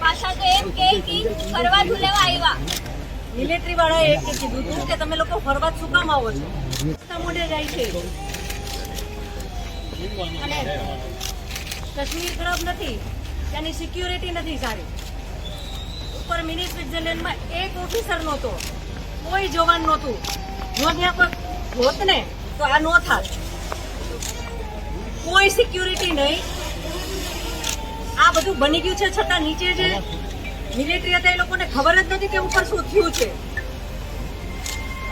પાછા તો એમ કે ફરવા ધુલેવા આવ્યા મિલિટરી વાળાએ એક કીધું હતું કે તમે લોકો ફરવા શું કામ આવો છો? મોઢે જાય છે. અને કાશ્મીર તરફ નથી, ત્યાંની સિક્યુરિટી નથી સારી. ઉપર મિની સ્વિટરલેન્ડમાં એક ઓફિસર નહોતો, કોઈ જવાન નહોતું. જો ત્યાં કોઈ હોત ને, તો આ નો થાત. કોઈ સિક્યુરિટી નહીં. આ બધું બની ગયું છે છતાં નીચે જે મિલિટરી હતા એ લોકોને ખબર જ નથી કે ઉપર શું થયું છે.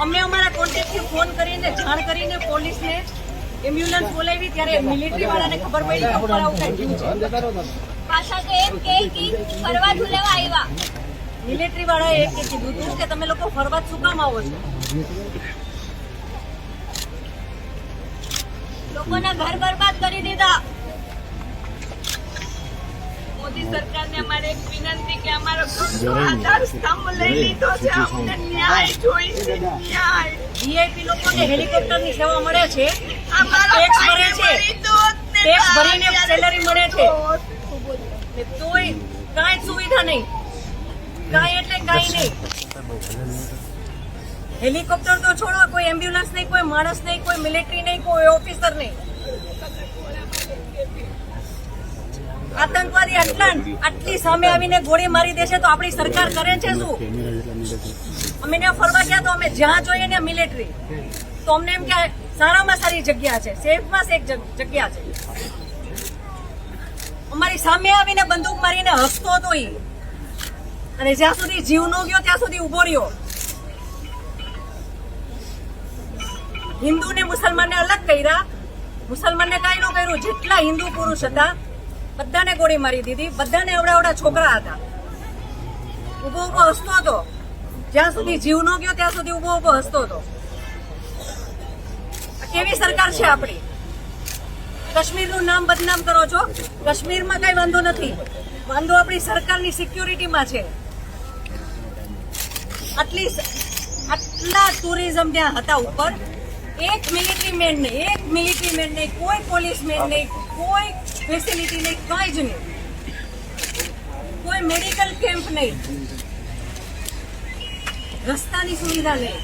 અમને અમારા કોન્ટેક્ટથી ફોન કરીને જાણ કરીને પોલીસને એમ્બ્યુલન્સ બોલાવી ત્યારે મિલિટરી વાળાને ખબર પડી કે ઉપર આવું કંઈ થયું છે. પાછા તો એમ કે ફરવા ઝૂલેવા આવ્યા. મિલિટરી વાળાએ એક કીધું હતું કે તમે લોકો ફરવા શું કામ આવો છો? લોકોના ઘર બરબાદ કરી દીધા. સરકારને અમારે એક વિનંતી કે અમારો આધાર સ્તંભ લઈ લીધો છે. અમને ન્યાય જોઈશે ન્યાય. વીઆઈપી લોકોને હેલિકોપ્ટરની સેવા મળે છે. ટેક્સ ભરે છે. મરી દોત ને ટેક્સ ભરીને સેલરી મળે છે. તોય કાંઈ સુવિધા નહીં. કાંઈ એટલે કાંઈ નહીં. હેલિકોપ્ટર તો છોડો કોઈ એમ્બ્યુલન્સ નહીં કોઈ માણસ નહીં કોઈ મિલિટરી નહીં કોઈ ઓફિસર નહીં. આતંકવાદી આટલા આટલી સામે આવીને ગોળી મારી દેશે તો આપણી સરકાર કરે છે શું? અમે ત્યાં ફરવા ગયા તો અમે જ્યાં જોઈએ ને મિલિટરી તો અમને એમ કે સારામાં સારી જગ્યા છે, સેફમાં સેફ જગ્યા છે. અમારી સામે આવીને બંદૂક મારીને હસતો હતો એ અને જ્યાં સુધી જીવ નો ગયો, ત્યાં સુધી ઊભો રહ્યો. હિન્દુ ને મુસલમાનને અલગ કર્યા. મુસલમાનને કાંઈ ન કર્યું, જેટલા હિન્દુ પુરુષ હતા બધાને ગોળી મારી દીધી. બધાને અવડાવડા છોકરા હતા. ઊભો ઊભો હસતો હતો. જ્યાં સુધી જીવ નો ગયો, ત્યાં સુધી ઊભો ઊભો હસતો હતો. કેવી સરકાર છે આપણી? કાશ્મીરનું નામ બદનામ કરો છો? કાશ્મીરમાં કઈ વાંધો નથી. વાંધો આપણી સરકારની સિક્યુરિટીમાં છે. આટલી આટલા ટુરિઝમ ત્યાં હતા ઉપર. એક મિલિટરી મેન નહીં, એક મિલિટરી મેન નહીં, કોઈ પોલીસ મેન નહીં, કોઈ ફેસિલિટી નહીં કાંઈ જ નહીં. કોઈ મેડિકલ કેમ્પ નહીં. રસ્તાની સુવિધા નહીં.